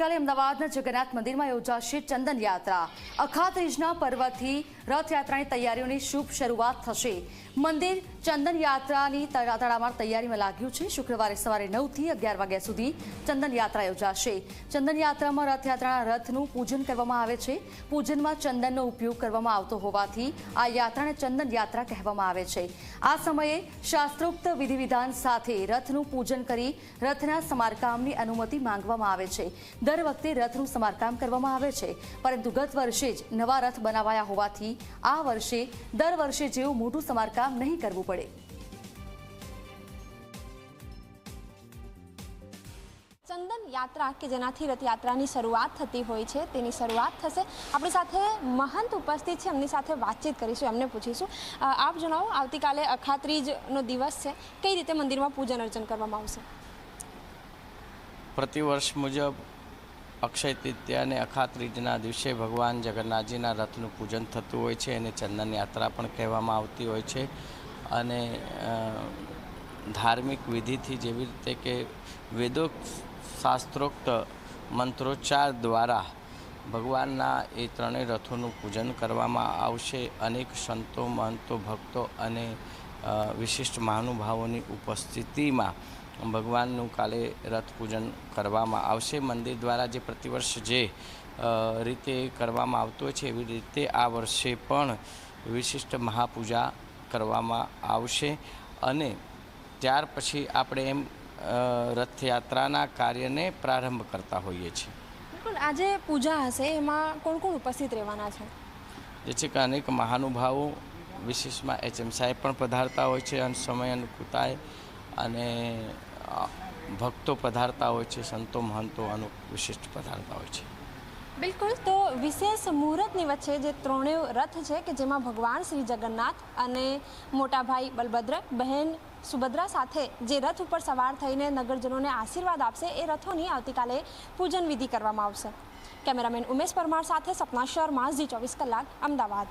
આવતીકાલે અમદાવાદના જગન્નાથ મંદિરમાં યોજાશે ચંદન યાત્રા. અખાત્રીજના પર્વથી રથયાત્રાની તૈયારીઓની શુભ શરૂઆત થશે. મંદિર, ચંદન યાત્રાની તડા- તડામાર તૈયારીમાં લાગ્યું છે. શુક્રવારે સવારે નવથી અગિયાર વાગ્યા સુધી ચંદન યાત્રા યોજાશે. ચંદન યાત્રામાં રથયાત્રાના રથનું પૂજન કરવામાં આવે છે. પૂજનમાં ચંદનનો ઉપયોગ કરવામાં આવતો હોવાથી આ યાત્રાને ચંદન યાત્રા કહેવામાં આવે છે. આ સમયે શાસ્ત્રોક્ત વિધિ વિધાન સાથે રથનું પૂજન કરી રથના સમારકામની અનુમતિ માંગવામાં આવે છે. દર વખતે રથનું સમારકામ કરવામાં આવે છે. પરંતુ ગત વર્ષે જ નવા રથ બનાવાયા હોવાથી આ વર્ષે દર વર્ષે જેવું મોટું સમારકામ નહીં કરવું પડે. ચંદન યાત્રા કે જેનાથી રથયાત્રાની શરૂઆત થતી હોય છે તેની શરૂઆત થશે. આપણી સાથે મહંત ઉપસ્થિત છે એમની સાથે વાતચીત કરીશું એમને પૂછીશું. આપ જણાવો આવતીકાલે અખાત્રીજનો દિવસ છે કઈ રીતે મંદિરમાં પૂજન અર્ચન કરવામાં આવશે? પ્રતિવર્ષ મુજબ અક્ષય તૃતીય અને અખાત્રીજના દિવસે ભગવાન જગન્નાથજીના રથનું પૂજન થતું હોય છે એને ચંદન યાત્રા પણ કહેવામાં આવતી હોય છે. અને ધાર્મિક વિધિથી જેવી રીતે કે વેદો શાસ્ત્રોક્ત મંત્રોચ્ચાર દ્વારા ભગવાનના એ ત્રણેય રથોનું પૂજન કરવામાં આવશે. અનેક સંતો, મહંતો, ભક્તો અને વિશિષ્ટ મહાનુભાવોની ઉપસ્થિતિમાં ભગવાનનું કાલે રથ પૂજન કરવામાં આવશે. મંદિર દ્વારા જે પ્રતિવર્ષ જે રીતે કરવામાં આવતું હોય છે એવી રીતે આ વર્ષે પણ વિશિષ્ટ મહાપૂજા કરવામાં આવશે. અને ત્યાર પછી આપણે એમ રથયાત્રાના કાર્યને પ્રારંભ કરતા હોઈએ છીએ. બિલકુલ. આજે પૂજા હશે એમાં કોણ કોણ ઉપસ્થિત રહેવાના છે? જે છે કે અનેક મહાનુભાવો વિશેષમાં એચ એમ સાહેબ પણ પધારતા હોય છે અને સમય અનુકૂળતાએ અને ભક્તો પધારતા હોય છે સંતો મહંતો અનુ વિશિષ્ટ પધારતા હોય છે. બિલકુલ તો વિશેષ મુહૂર્તની વચ્ચે જે ત્રણેય રથ છે કે જેમાં ભગવાન શ્રી જગન્નાથ અને મોટા ભાઈ બલભદ્ર બહેન સુભદ્રા સાથે જે રથ ઉપર સવાર થઈને નગરજનોને આશીર્વાદ આપશે એ રથોની આવતીકાલે પૂજન વિધિ કરવામાં આવશે. કેમેરામેન ઉમેશ પરમાર સાથે સપના શર્મા ઝી ચોવીસ કલાક અમદાવાદ.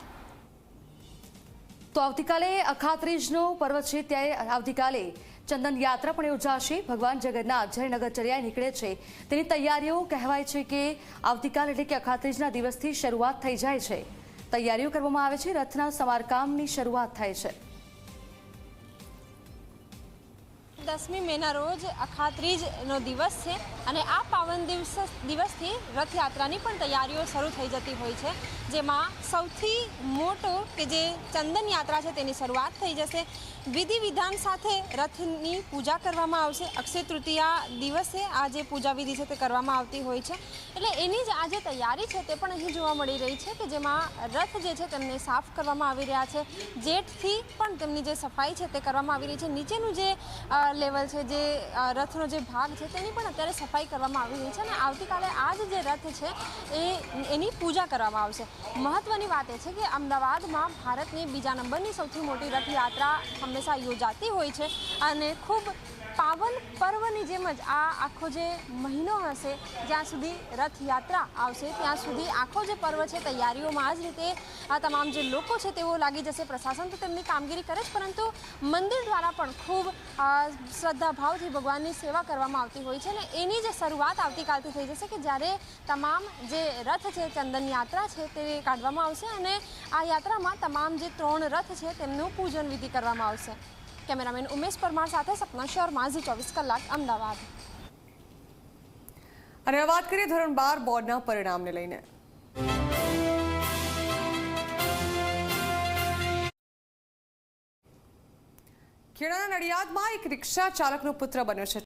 તો આવતીકાલે અખાત્રીજનો પર્વ છે ત્યારે આવતીકાલે ચંદન યાત્રા પણ યોજાશે. ભગવાન જગન્નાથ જ્યારે નગરચર્યાએ નીકળે છે. તેની તૈયારીઓ કહેવાય છે કે આવતીકાલ એટલે કે અખાત્રીજના દિવસથી શરૂઆત થઈ જાય છે. તૈયારીઓ કરવામાં આવે છે. રથના સમારકામની શરૂઆત થાય છે. દસમી મેના રોજ અખાત્રીજનો દિવસ છે અને આ પાવન દિવસ દિવસથી રથયાત્રાની પણ તૈયારીઓ શરૂ થઈ જતી હોય છે. જેમાં સૌથી મોટો કે જે ચંદન યાત્રા છે તેની શરૂઆત થઈ જશે. વિધિ વિધાન સાથે રથની પૂજા કરવામાં આવશે. અક્ષય તૃતીયા દિવસે આ જે પૂજા વિધિ છે તે કરવામાં આવતી હોય છે. એટલે એની જ આ જે તૈયારી છે તે પણ અહીં જોવા મળી રહી છે કે જેમાં રથ જે છે તેમને સાફ કરવામાં આવી રહ્યા છે. જેટથી પણ તેમની જે સફાઈ છે તે કરવામાં આવી રહી છે. નીચેનું જે લેવલ છે, જે રથનો જે ભાગ છે તેની પણ અત્યારે સફાઈ કરવામાં આવી રહી છે અને આવતીકાલે આ જ જે રથ છે એ, એની પૂજા કરવામાં આવશે. મહત્ત્વની વાત એ છે કે અમદાવાદમાં ભારતની બીજા નંબરની સૌથી મોટી રથયાત્રા હંમેશા યોજાતી હોય છે. અને ખૂબ પાવન પર્વની જેમ જ આ આખો જે મહિનો હશે, જ્યાં સુધી રથયાત્રા આવશે, ત્યાં સુધી આખો જે પર્વ છે, તૈયારીઓમાં આ જ રીતે આ તમામ જે લોકો છે, તેઓ લાગી જશે. પ્રશાસન તો તેમની કામગીરી કરે જ, પરંતુ મંદિર દ્વારા પણ ખૂબ શ્રદ્ધાભાવથી ભગવાનની સેવા કરવામાં આવતી હોય છે અને એની જે શરૂઆત આવતીકાલથી થઈ જશે કે જ્યારે તમામ જે રથ છે ચંદન યાત્રા છે, તે કાઢવામાં આવશે અને આ યાત્રામાં તમામ જે ત્રણ રથ છે, તેમનું પૂજન વિધિ કરવામાં આવશે. કેમેરામેન ઉમેશ પરમાર સાથે સપના શર્મા, ઝી ચોવીસ કલાક, અમદાવાદ. અને વાત કરીએ ધોરણ બાર બોર્ડના પરિણામને લઈને. ખેડાના નડિયાદમાં એક રિક્ષા ચાલકનો પુત્ર બન્યો છે.